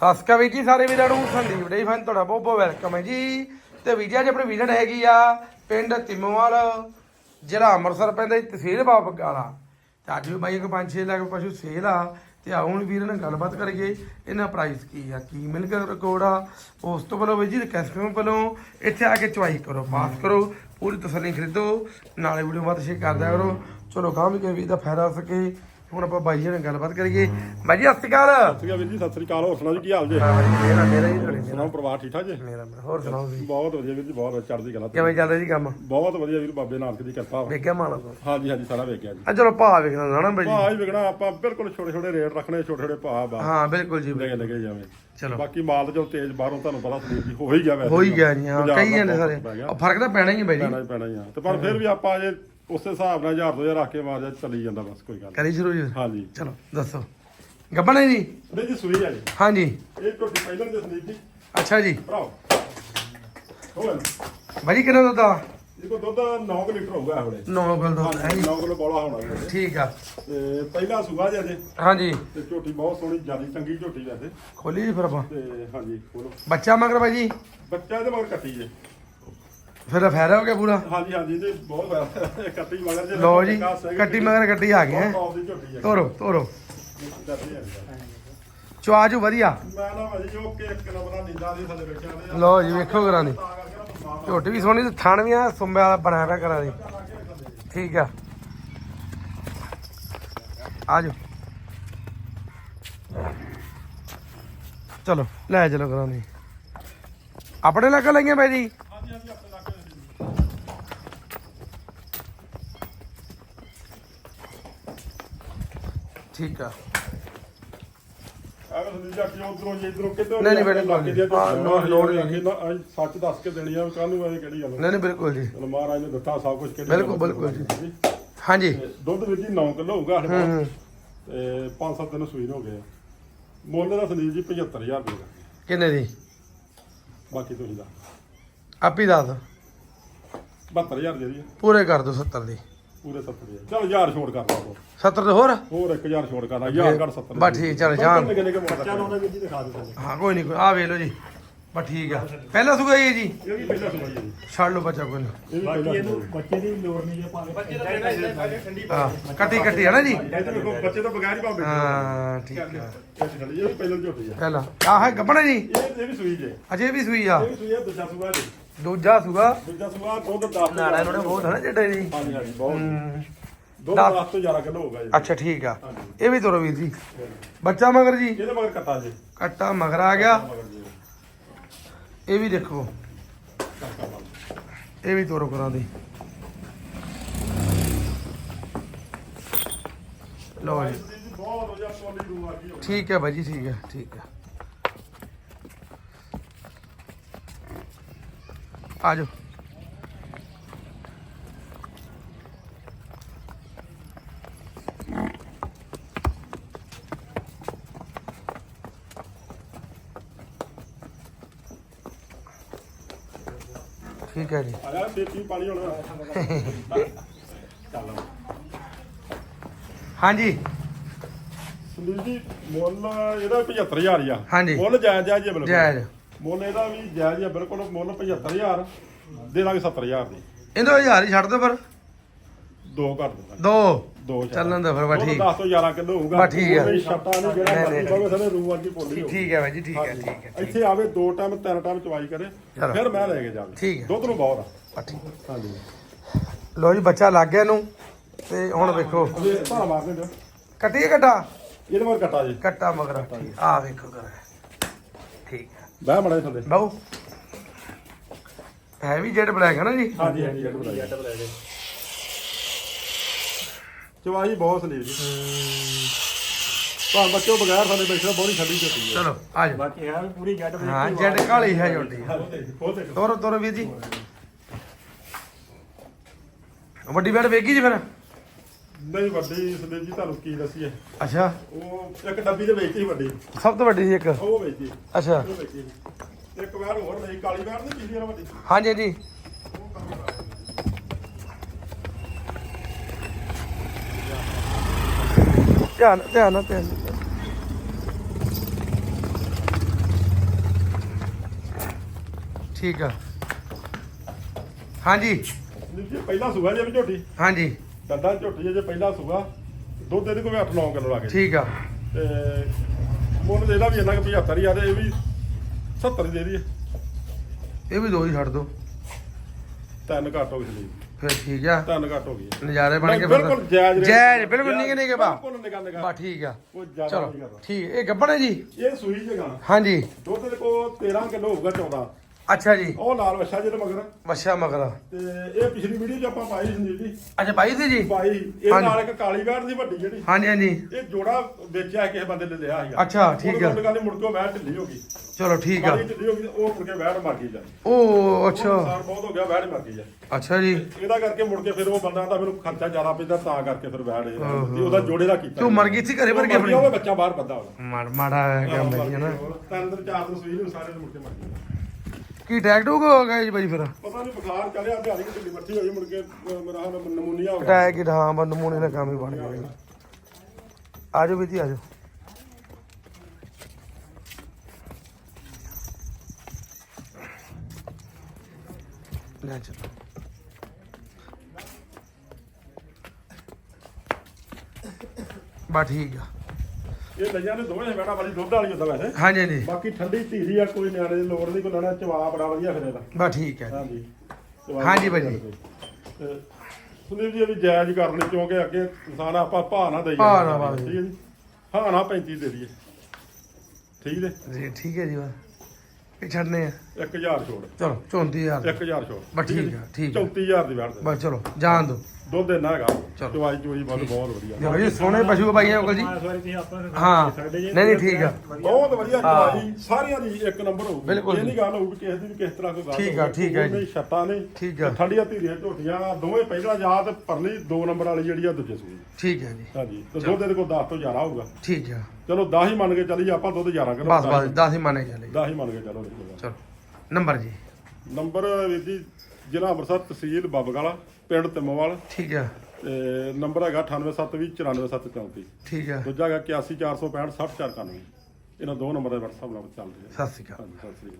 ਸਤਿ ਸ਼੍ਰੀ ਅਕਾਲ ਵੀਰ ਜੀ, ਸਾਰੇ ਵੀਰਾਂ ਨੂੰ, ਸੰਦੀਪ ਡੇ ਫਨ ਤੁਹਾਡਾ ਬਹੁਤ ਬਹੁਤ ਵੈਲਕਮ ਹੈ ਜੀ। ਤੇ ਵੀਰ ਜੀ, ਅੱਜ ਆਪਣੀ ਵਿਜ਼ਿਟ ਹੈਗੀ ਆ, ਪਿੰਡ ਤਿਮੋਵਾਲ ਜਿਹੜਾ ਅੰਮ੍ਰਿਤਸਰ ਪੈਂਦਾ ਜੀ, ਤਹਿਸੀਲ ਬਾਬਾ ਬਕਾਲਾ ਤੇ ਅੱਜ ਵੀ ਬਾਈ ਇੱਕ 5-6 ਲੱਖ ਪਸ਼ੂ ਸੇਲ ਆ, ਤੇ ਆਓ ਹੁਣ ਵੀਰਾਂ ਨਾਲ ਗੱਲਬਾਤ ਕਰੀਏ, ਇਹਨਾਂ ਪ੍ਰਾਈਸ ਕੀ ਆ, ਕੀ ਮਿਲ ਕੇ ਰਿਕਾਰਡ ਆ। ਉਸ ਤੋਂ ਪਹਿਲਾਂ ਵੀ ਜੀ ਰਿਕਵੈਸਟ ਪਹਿਲਾਂ ਇੱਥੇ ਆ ਕੇ ਚੁਆਈ ਕਰੋ ਪਾਸ ਕਰੋ, ਪੂਰੀ ਤਸੱਲੀ ਖਰੀਦੋ, ਨਾਲੇ ਵੀਡੀਓ ਬਾਤ ਸ਼ੇਅਰ ਕਰਦਿਆ ਕਰੋ। ਚਲੋ ਗਾਂ ਵੀ ਕੋਈ ਵੀ ਦਾ ਫਾਇਦਾ ਸਕੇ। ਹੁਣ ਆਪਾਂ ਬਾਈ ਜੀ ਨਾਲ ਗੱਲਬਾਤ ਕਰੀਏ। ਬਾਈ ਜੀ ਸਤਿ ਸ਼੍ਰੀ ਅਕਾਲ। ਸਤਿ ਸ਼੍ਰੀ ਅਕਾਲ ਵੀਰ ਜੀ ਸਤਿ ਸ਼੍ਰੀ ਅਕਾਲ। ਹੋਰ ਸੁਣਾਓ ਜੀ ਕੀ ਹਾਲ ਜੇ? ਹਾਂ ਬਾਈ ਜੀ, ਮੇਰਾ ਮੇਰਾ ਹੀ ਤੁਹਾਡੇ ਸੁਣਾਓ ਪਰਿਵਾਰ ਠੀਕ ਠਾਕ ਜੀ? ਮੇਰਾ ਮੇਰਾ ਹੋਰ ਸੁਣਾਓ ਜੀ ਬਹੁਤ ਵਧੀਆ ਵੀਰ ਜੀ ਬਹੁਤ ਚੜ੍ਹਦੀ ਕਲਾ ਤੇ। ਕਿਵੇਂ ਚੱਲਦਾ ਜੀ ਕੰਮ? ਬਹੁਤ ਵਧੀਆ ਵੀਰ ਬਾਬੇ ਨਾਨਕ ਦੀ ਕਿਰਪਾ ਵਾ। ਵੇਖਿਆ ਮਾਲਾ ਤੋਂ? ਹਾਂਜੀ ਹਾਂਜੀ ਸਾਰਾ ਵੇਖਿਆ ਜੀ। ਆ ਚਲੋ ਭਾਅ ਵੇਖਣਾ ਬਾਈ ਜੀ। ਭਾਅ ਹੀ ਵਿਕਣਾ ਆਪਾਂ ਬਿਲਕੁਲ ਛੋਟੇ ਛੋਟੇ ਰੇਟ ਰੱਖਣੇ ਛੋਟੇ ਛੋਟੇ ਭਾਅ ਬਾ ਹਾਂ ਬਿਲਕੁਲ ਜੀ ਲੱਗੇ ਲੱਗੇ ਜਾਵੇ। ਚਲੋ। ਬਾਕੀ ਮਾਲ ਜੋ ਤੇਜ਼ ਬਾਹਰੋਂ ਤੁਹਾਨੂੰ ਪਤਾ ਸਲੀਪ ਜੀ ਹੋ ਹੀ ਗਿਆ ਵੈਸੇ ਹੋ ਹੀ ਗਿਆ ਜੀ ਹਾਂ ਪੰਜਾਬ ਕਈ ਦਾ ਜਾਂਦੇ ਬਹੁਤ ਸਾਰੇ। ਪੈ ਗਿਆ। ਉਹ ਫ਼ਰਕ ਤਾਂ ਪੈਣਾ ਹੀ ਹੈ ਬਾਈ ਜੀ। ਪੈਣਾ ਹੀ ਪੈਣਾ ਹੀ ਆ। ਤੇ ਪਰ ਫਿਰ ਵੀ ਆਪਾਂ ਜੇ ਉਸੇ ਹਿਸਾਬ ਨਾਲ 1000 2000 ਰੱਖ ਕੇ ਮਾਰ ਜਾ ਚੱਲੀ ਜਾਂਦਾ ਬਸ ਕੋਈ ਗੱਲ ਕਰੀ ਸ਼ੁਰੂ ਜੀ। ਹਾਂਜੀ। ਚਲੋ ਦੱਸੋ। ਗੱਬਣ ਜੀ? ਨਹੀਂ ਜੀ ਸੂਈ ਆ ਜੀ। ਹਾਂਜੀ। ਇਹ ਝੋਟੀ ਪਹਿਲਾਂ ਦੇ ਸੰਦੀਪ ਜੀ ਅੱਛਾ ਜੀ। ਭਰਾਓ। ਹੋਰ? ਜੀ ਕਿੰਨਾ ਦੁੱਧ ਆ? ਇਹ ਕੋ ਦੁੱਧ 9 ਲੀਟਰ ਹੋਊਗਾ ਹੁਣੇ 9 ਕਿਲੋ ਦੁੱਧ ਹੈ ਜੀ। 9 ਕਿਲੋ ਬੋਲਾ ਹੋਣਾ ਇਹਦੇ। ਠੀਕ ਆ। ਤੇ ਪਹਿਲਾ ਸੂਆ ਜੇ। ਅਜੇ ਹਾਂਜੀ। ਤੇ ਝੋਟੀ ਬਹੁਤ ਸੋਹਣੀ ਜਿਆਦੀ ਚੰਗੀ ਝੋਟੀ ਵੈਸੇ। ਖੋਲੀ ਜੀ ਫਿਰ ਆਪਾਂ। ਤੇ ਹਾਂਜੀ ਖੋਲੋ। ਬੱਚਾ ਮਗਰ ਬਾਈ ਜੀ ਬੱਚਾ ਇਹਦੇ ਮਗਰ ਕੱਟੀ ਜੇ। ਫਿਰ ਫਾਇਦਾ ਹੋ ਗਿਆ ਪੂਰਾ? ਹਾਂਜੀ ਹਾਂਜੀ ਤੇ ਬਹੁਤ ਫਾਇਦਾ ਕੱਟੀ ਮਗਰ ਜੇ ਲੋ ਜੀ ਕੱਟੀ ਮਗਰ ਕੱਟੀ ਆ ਗਏ ਹੈ? ਤੋਰੋ ਤੋਰੋ। ਚਵਾਜੂ ਵਧੀਆ। ਮੈਂ ਨਾ ਭਾਜੀ ਜੋ ਕਿ ਇੱਕ ਨੰਬਰ ਨੀਂਦਾਂ ਦੀ ਥੱਲੇ ਬੈਠਿਆ ਨੇ ਲੋ ਜੀ ਵੇਖੋ ਕਰਾਂ ਦੀ। ਝੋਟੀ ਵੀ ਸੋਹਣੀ ਤੇ ਥਣ ਵੀ ਆ ਸੁੰਬੇ ਵਾਲਾ ਬਣਾਇਆ ਪਿਆ ਕਰਾਂ ਦੀ। ਠੀਕ ਆ। ਆ ਜਾਓ। ਚਲੋ ਲੈ ਚਲੋ ਕਰਾਂ ਦੀ। ਆਪਣੇ ਲੱਗ ਲਈਆਂ ਬਾਈ ਜੀ ਹਾਂਜੀ ਹਾਂਜੀ ਆਪਣੇ ਲੱਗ ਠੀਕ ਆ। ਆਹ ਸੰਦੀਪ ਜੀ ਉਧਰੋਂ ਜੇ ਇਧਰੋਂ ਕਿਤੇ ਨਹੀਂ, ਨਹੀਂ, ਬਿਲਕੁਲ ਨਹੀਂ। ਹਾਂ, ਲੋੜ- ਲੋੜ ਨਹੀਂ। ਸੱਚ ਦੱਸ ਕੇ ਦੇਣੀ ਆ ਕੱਲ ਨੂੰ ਇਹ ਕਿਹੜੀ ਗੱਲ ਨਹੀਂ ਨਹੀਂ ਬਿਲਕੁਲ ਜੀ। ਚਲੋ ਮਹਾਰਾਜ ਨੇ ਦਿੱਤਾ ਸਭ ਕੁਝ ਕਿਹੜੀ ਬਿਲਕੁਲ, ਗੱਲ ਬਿਲਕੁਲ ਜੀ। ਹਾਂਜੀ। ਤੇ ਦੁੱਧ ਵਿੱਚ ਹੀ 9 ਕਿਲੋ ਹੋਊਗਾ ਸਾਡੇ ਕੋਲ ਤੇ। 5-7 ਦਿਨ ਸੂਈ ਹੋ ਗਏ ਆ। ਮੁੱਲ ਦਾ ਸੰਦੀਪ ਜੀ 75000 ਰੁਪਏ ਦਾ। ਕਿੰਨੇ ਦੀ? ਬਾਕੀ ਤੁਸੀਂ ਦਾ ਆਪੀ ਦੱਸ 72000 ਜਿਹੜੀ ਆ, ਪੂਰੇ ਕਰ ਦੋ 70 ਦੀ। ਪੂਰੇ 70000 ਚਲ 1000 ਛੋੜ ਕਰ ਲਾ 70 ਦੇ ਹੋਰ? ਹੋਰ 1000 ਛੋੜ ਕਰ ਲਾ 1000 ਕਰ 70 ਬਸ ਠੀਕ, ਚੱਲ ਜਾਣ। ਜੀ ਦਿਖਾ ਹਾਂ ਕੋਈ ਨਹੀਂ ਕੋਈ ਆ ਵੇਖ ਲਓ ਜੀ। ਬਸ ਠੀਕ ਆ। ਪਹਿਲਾ ਸੁਗਾ ਇਹ ਜੀ? ਇਹ ਵੀ ਪਹਿਲਾਂ ਸੁਣਾਈ ਜੀ। ਛੱਡ ਲਓ ਬੱਚਾ ਕੋਈ ਨਹੀਂ ਇਹ ਵੀ ਪਹਿਲਾਂ ਸੁਣਾਈ ਬੱਚੇ ਦੀ ਲੋੜ ਨਹੀਂ ਜੇ ਭਾਵੇਂ ਬੱਚੇ ਦਾ ਹਾਂ ਕੱਟੀ ਕੱਟੀ ਹੈ ਨਾ ਜੀ? ਬੱਚੇ ਤੋਂ ਬਗੈਰ ਹੀ ਠੀਕ ਆ। ਇਹ ਵੀ ਪਹਿਲਾਂ ਝੋਟੀ ਆ। ਪਹਿਲਾ। ਆ ਹੈ ਗੱਬਣਾ ਜੀ? ਇਹ ਇਹ ਵੀ ਸੂਈ ਜੇ। ਅਜੇ ਵੀ ਸੂਈ ਆ। ਇਹ ਵੀ ਸੂਈ ਆ ਦੂਜਾ ਸੂਆ ਜੀ। ਦੂਜਾ ਸੁਗਾ ਦੂਜਾ ਸੂਆ ਦੁੱਧ 10 ਨਾੜਾ ਇਹਨਾਂ ਨੇ ਬਹੁਤ ਹੈ ਨਾ ਜਿਹੜੇ ਜੀ। ਹਾਂਜੀ ਹਾਂਜੀ ਬਹੁਤ। ਦੁੱਧ 10 ਤੋਂ 11 ਕਿਲੋ ਜੀ। ਅੱਛਾ ਠੀਕ ਆ। ਇਹ ਵੀ ਤੋਰੋ ਵੀਰ ਜੀ। ਬੱਚਾ ਮਗਰ ਜੀ। ਇਹਦੇ ਮਗਰ ਕੱਟਾ ਜੀ। ਕੱਟਾ ਮਗਰ ਆ ਗਿਆ। ਇਹ ਵੀ ਦੇਖੋ। ਇਹ ਵੀ ਤੋਰੋ ਕਰਾਂ ਦੀ। ਲਓ ਜੀ। ਠੀਕ ਹੈ ਭਾਜੀ ਠੀਕ ਹੈ ਠੀਕ ਹੈ। ਆ ਜਾਓ ਠੀਕ ਹੈ ਜੀ। ਆਇਆ ਦੇਤੀ ਪਾਣੀ ਹੁਣ। ਚੱਲ ਹਾਂਜੀ। ਸੁਨੀਲ ਜੀ ਮੁੱਲ ਇਹਦਾ 75000 ਹੀ ਆ। ਹਾਂਜੀ। ਮੁੱਲ ਜਾਇਜ਼ ਆ ਬਿਲਕੁਲ। ਜਾਇਜ਼। ਮੁੱਲ ਇਹਦਾ ਵੀ ਜਾਇਜ਼ ਹੀ ਬਿਲਕੁਲ ਮੁੱਲ 75000 ਦੇ ਦਾਂਗੇ 70000 ਦੀ। ਇਹਦਾ ਹਜ਼ਾਰ ਹੀ ਛੱਡ ਦੋ ਪਰ ਦੋ ਕਰ ਦਿੰਦਾ। ਦੋ? ਦੋ। ਚੱਲਣ ਦੋ ਫਿਰ ਦੁੱਧ ਠੀਕ। 10 ਤੋਂ 11 ਕਿਲੋ ਹੋਊਗਾ। ਬਸ ਠੀਕ ਆ। ਕੋਈ ਛੱਟਾ ਨਹੀਂ ਜਿਹੜਾ ਨਹੀਂ, ਮਰਜ਼ੀ ਪਾਵੇ ਸਾਰੇ ਰੂ ਵਰਗੀ ਪੋਲੀ ਹੋਊ ਠੀਕ ਹੈ ਭਾਜੀ ਠੀਕ ਹੈ ਠੀਕ ਹੈ ਇੱਥੇ ਆਵੇ ਦੋ ਟਾਈਮ ਤਿੰਨ ਟਾਈਮ ਚਵਾਈ ਕਰੇ ਚਲੋ। ਫਿਰ ਮੈਂ ਲੈ ਕੇ ਜਾਵੇ ਠੀਕ ਹੈ। ਦੁੱਧ ਨੂੰ ਬਹੁਤ ਆ। ਬਸ ਠੀਕ। ਹਾਂਜੀ। ਲੋ ਜੀ ਬੱਚਾ ਲੱਗ ਗਿਆ ਇਹਨੂੰ। ਤੇ ਹੁਣ ਵੇਖੋ। ਇਹ ਭਾਰਾ ਮਾਰਦੇ ਦਿਓ ਕੱਟੀਏ ਕੱਟਾ ਇਹਦੇ ਮਗਰ ਕੱਟਾ ਜੀ। ਕੱਟਾ ਮਗਰ ਆ ਵੇਖੋ ਕਰ ਠੀਕ ਹੈ ਬਹਿ ਮੜਾ ਥੱਲੇ। ਬਾਉ ਹੈ ਵੀ ਜੈਡ ਬਲੈਕ ਹੈ ਨਾ ਜੀ? ਹਾਂਜੀ ਹਾਂਜੀ ਜੱਟ ਬੁਲਾਇਆ ਚਵਾਈ ਬਹੁਤ ਸਲੀਬ ਜੀ। ਭਾਂ ਬੱਚੋ ਬਗੈਰ ਸਾਡੇ ਬੈਠਾ ਬੋੜੀ ਛੱਡੀ ਚੁੱਕੀ ਹੈ। ਚਲੋ ਆ ਜਾਓ। ਬਾਕੀ ਹੈ ਵੀ ਪੂਰੀ ਜੱਟ ਹਾਂ ਜੈਡ ਕਾਲੀ ਹੈ ਜੋਟੀ ਤੋਰੋ ਤੋਰੋ ਵੀਰ ਜੀ। ਵੱਡੀ ਬੈਡ ਵੇਗੀ ਜੀ ਫਿਰ? ਨਹੀਂ ਵੱਡੀ ਸੰਦੀਪ ਜੀ ਤੁਹਾਨੂੰ ਕੀ ਦੱਸੀਏ? ਅੱਛਾ। ਉਹ ਇੱਕ ਡੱਬੀ ਦੇ ਵੇਚੀ ਸੀ ਵੱਡੀ। ਸਭ ਤੋਂ ਵੱਡੀ ਸੀ ਇੱਕ? ਉਹ ਵੇਚੀ। ਅੱਛਾ। ਉਹ ਵੇਚੀ ਇੱਕ ਵਾਰ ਹੋਰ ਲਈ ਕਾਲੀ ਵਾਰ ਨਹੀਂ ਪਿਛਲੀ ਵਾਰ ਵੱਡੀ। ਹਾਂਜੀ ਜੀ ਧਿਆਨ ਧਿਆਨ ਨਾਲ ਧਿਆਨ ਨਾਲ। ਠੀਕ ਆ। ਹਾਂਜੀ। ਸੰਦੀਪ ਜੀ ਪਹਿਲਾ ਸੂਆ ਜੇ ਵੀ ਝੋਟੀ। ਹਾਂਜੀ। ਦੰਦਾਂ ਦੀ ਝੋਟੀ ਜੇ ਪਹਿਲਾ ਸੂਆ ਦੁੱਧ ਇਹਦੇ ਕੋਲ 8-9 ਕਿਲੋ ਲੱਗੇ ਠੀਕ ਆ। ਤੇ ਮੁੱਲ ਇਹਦਾ ਵੀ ਇੰਨਾ ਕਿ 75 ਹਜ਼ਾਰ ਇਹ ਵੀ 70 ਦੇ ਦੀ ਇਹ ਵੀ ਦੋ ਹੀ ਛੱਡ ਦੋ। ਤਿੰਨ ਘੱਟ ਹੋ ਗਈ ਸੰਦੀਪ ਫਿਰ ਠੀਕ ਆ। ਤਿੰਨ ਘੱਟ ਹੋ ਗਈ ਨਜ਼ਾਰੇ ਬਣ ਕੇ ਬਿਲਕੁਲ ਜਾਇਜ਼। ਜਾਇਜ਼ ਬਿਲਕੁਲ ਕਿ ਬਾ ਨਿਕਾ ਨਿਕਾ। ਬਾ ਠੀਕ ਆ। ਚਲੋ ਠੀਕ। ਇਹ ਗੱਬਣ ਹੈ ਜੀ? ਇਹ ਸੂਈ ਜਗਾ ਹਾਂਜੀ। ਦੁੱਧ ਦੇ ਕੋਲ 13 ਕਿਲੋ ਹੋਊਗਾ 14 ਅੱਛਾ ਜੀ। ਉਹ ਲਾਲ ਵੱਛਾ ਜਿਹਦੇ ਮਗਰ। ਮੱਛਾ ਮਗਰਾ। ਤੇ ਇਹ ਪਿਛਲੀ ਵੀਡੀਓ 'ਚ ਆਪਾਂ ਪਾਈ ਸੰਦੀਪ ਜੀ ਅੱਛਾ ਬਾਈ ਦੀ ਜੀ? ਪਾਈ। ਇਹ ਹਾਂਜੀ। ਨਾਲ ਇੱਕ ਕਾਲੀ ਬੈੜ ਦੀ ਵੱਡੀ ਜਿਹੜੀ। ਹਾਂਜੀ ਹਾਂਜੀ। ਇਹ ਜੋੜਾ ਵੇਚਿਆ ਕਿਸੇ ਬੰਦੇ ਨੇ ਲਿਆ ਸੀਗਾ। ਅੱਛਾ, ਠੀਕ ਆ। ਉਹਦੇ ਗੱਲ ਮੁੜ ਕੇ ਬੈੜ ਢਿੱਲੀ ਹੋ ਗਈ। ਚਲੋ ਠੀਕ ਆ। ਕਾਲੀ ਢਿੱਲੀ ਹੋ ਗਈ ਤੇ ਉਹ ਮੁੜ ਕੇ ਬੈੜ ਮਰ ਗਈ ਜਾ ਉਹ ਅੱਛਾ। ਨੁਕਸਾਨ ਬਹੁਤ ਹੋ ਗਿਆ ਬੈੜ ਮਰ ਗਈ ਜਾ ਅੱਛਾ ਜੀ। ਇਹਦਾ ਕਰਕੇ ਮੁੜ ਕੇ ਫਿਰ ਉਹ ਬੰਦਾ ਦਾ ਮੈਨੂੰ ਖਰਚਾ ਜ਼ਿਆਦਾ ਪੈਂਦਾ ਤਾਂ ਕਰਕੇ ਫਿਰ ਇਹ ਤੇ ਉਹਦਾ ਜੋੜੇ ਦਾ ਕੀਤਾ। ਤੂੰ ਮਰ ਗਈ ਸੀ ਘਰੇ ਉਹ ਮਰ ਆਪਣੀ ਗਿਆ, ਉਹ ਬੱਚਾ ਬਾਹਰ ਬੱਦਾ ਉਹਦਾ। ਮਾੜਾ ਮਾੜਾ ਕੰਮ ਹੈ ਜੀ ਨਾ। ਤਿੰਨ ਦਿਨ ਚਾਰ ਸੂਈ ਨੂੰ ਸਾਰੇ ਮੁੜ ਕੇ ਮਰ ਗਏ ਕੀ ਅਟੈਕ ਹੋ ਗਿਆ ਜੀ ਬਾਈ ਫਿਰ? ਪਤਾ ਨਹੀਂ ਬੁਖਾਰ ਚੜਿਆ ਦਿਹਾੜੀ ਢਿੱਲੀ ਮੱਠੀ ਹੋਈ ਮੁੜ ਕੇ ਅਹ ਮੇਰਾ ਹਾਲ ਨਮੂਨੀਆ ਹੋ ਗਿਆ। ਹੀ ਹਾਂ ਬੰਦ ਮੂਣੇ ਦਾ ਕੰਮ ਹੀ ਬਣ ਗਿਆ ਜੀ। ਆਜੋ ਵੀ ਜੀ ਆਜੋ ਲੈ ਚਲੋ। ਬਾ ਠੀਕ ਆ। ਇਹ ਲਈਆਂ ਨੇ ਦੋਵੇਂ ਬੈੜਾ ਵਾਲੀ ਦੁੱਧ ਵਾਲੀ ਹੁੰਦਾ ਵੈਸੇ। ਹਾਂਜੀ ਹਾਂਜੀ। ਬਾਕੀ ਠੰਡੀ ਧੀਰੀ ਆ ਕੋਈ ਨਿਆਣੇ ਦੀ ਲੋੜ ਨਹੀਂ ਕੋਈ ਲੈਣਾ ਚਵਾ ਬੜਾ ਵਧੀਆ ਫਿਰ ਇਹਦਾ। ਬਾ ਠੀਕ ਹੈ ਹਾਂਜੀ। ਚਵਾ ਹਾਂਜੀ ਭਾਜੀ। ਤੇ ਸੁਨੀਲ ਜੀ ਇਹ ਵੀ ਜਾਇਜ਼ ਕਰ ਲਈ ਕਿਉਂਕਿ ਅੱਗੇ ਇਨਸਾਨ ਆਪਾਂ ਭਾਅ ਨਾ ਦਈਏ। ਭਾਅ ਨਾ ਭਾਅ। ਠੀਕ ਹੈ ਜੀ। ਹਾਂ ਨਾ 35 ਦੇ ਦਈਏ। ਠੀਕ ਹੈ ਜੀ ਠੀਕ ਹੈ ਜੀ ਬਾ ਇਹ ਛੱਡਨੇ ਆ। 1000 ਛੋੜ। ਚਲੋ 34000 1000 ਛੋੜ। ਬਸ ਠੀਕ ਆ, ਠੀਕ ਆ। 34000 ਦੀ ਬੈਠ ਦੇ। ਬਸ ਚਲੋ ਜਾਣ ਦੋ ਦੁੱਧ ਇੰਨਾ ਹੈਗਾ ਚਲੋ। ਚਵਾਈ ਚੋਈ ਬਹੁਤ ਬਹੁਤ ਵਧੀਆ। ਚਲੋ ਜੀ ਸੋਹਣੇ ਪਸ਼ੂ ਆ ਬਾਈਆਂ ਕੋਲ ਜੀ। ਇਸ ਵਾਰੀ ਤੁਸੀਂ ਆਪਾਂ ਨੂੰ ਹਾਂ। ਨਹੀਂ ਨਹੀਂ ਠੀਕ ਆ। ਬਹੁਤ ਵਧੀਆ। ਚਵਾਈ ਸਾਰਿਆਂ ਦੀ ਇੱਕ ਨੰਬਰ ਹੋਊਗੀ। ਬਿਲਕੁਲ ਇਹ। ਨਹੀਂ ਗੱਲ ਹੋਊਗੀ ਕਿਸੇ ਦੀ ਵੀ ਕਿਸ ਤਰ੍ਹਾਂ ਕੋਈ ਗੱਲ ਠੀਕ ਆ, ਹੋਊਗੀ। ਠੀਕ ਆ ਜੀ। ਨਹੀਂ ਛੱਟਾਂ ਨਹੀਂ ਠੀਕ ਆ। ਠੰਡੀਆਂ ਧੀਰੀਆਂ ਝੋਟੀਆਂ ਦੋਵੇਂ ਪਹਿਲਾਂ ਯਾਦ ਪਰਲੀ ਦੋ ਨੰਬਰ ਵਾਲੀ ਜਿਹੜੀ ਆ ਦੂਜੇ ਸੂਈ। ਠੀਕ ਹੈ ਜੀ। ਹਾਂਜੀ ਤੇ ਦੁੱਧ ਇਹਦੇ ਕੋਲ 10 ਤੋਂ 11 ਹੋਊਗਾ। ਠੀਕ ਆ। ਚਲੋ 10 ਹੀ ਮੰਨ ਕੇ ਚੱਲੀ ਆਪਾਂ ਦੁੱਧ 11 ਕਿਲੋ ਬਸ ਬਸ 10 ਹੀ ਮਾਨੇ ਚਲੇ 10 ਹੀ ਮੰਨ ਕੇ ਚੱਲੋ। ਚਲੋ। ਨੰਬਰ ਜੀ। ਨੰਬਰ ਵੀਰ ਜੀ ਜ਼ਿਲ੍ਹਾ ਅੰਮ੍ਰਿਤਸਰ ਤਹਿਸੀਲ ਬੱਬਗਾਲਾ। ਪਿੰਡ ਤਿੰਮੋਵਾਲ। ਠੀਕ ਆ। ਤੇ ਨੰਬਰ ਹੈਗਾ 9872 ਠੀਕ ਆ। ਦੂਜਾ ਹੈਗਾ 81465 60491 ਇਹਨਾਂ ਦੋ ਨੰਬਰ ਦੇ WhatsApp ਨਾਲ ਚੱਲਦੇ ਆ। ਸਤਿ ਸ਼੍ਰੀ ਅਕਾਲ। ਹਾਂਜੀ ਸਤਿ ਸ੍ਰੀ ਅਕਾਲ।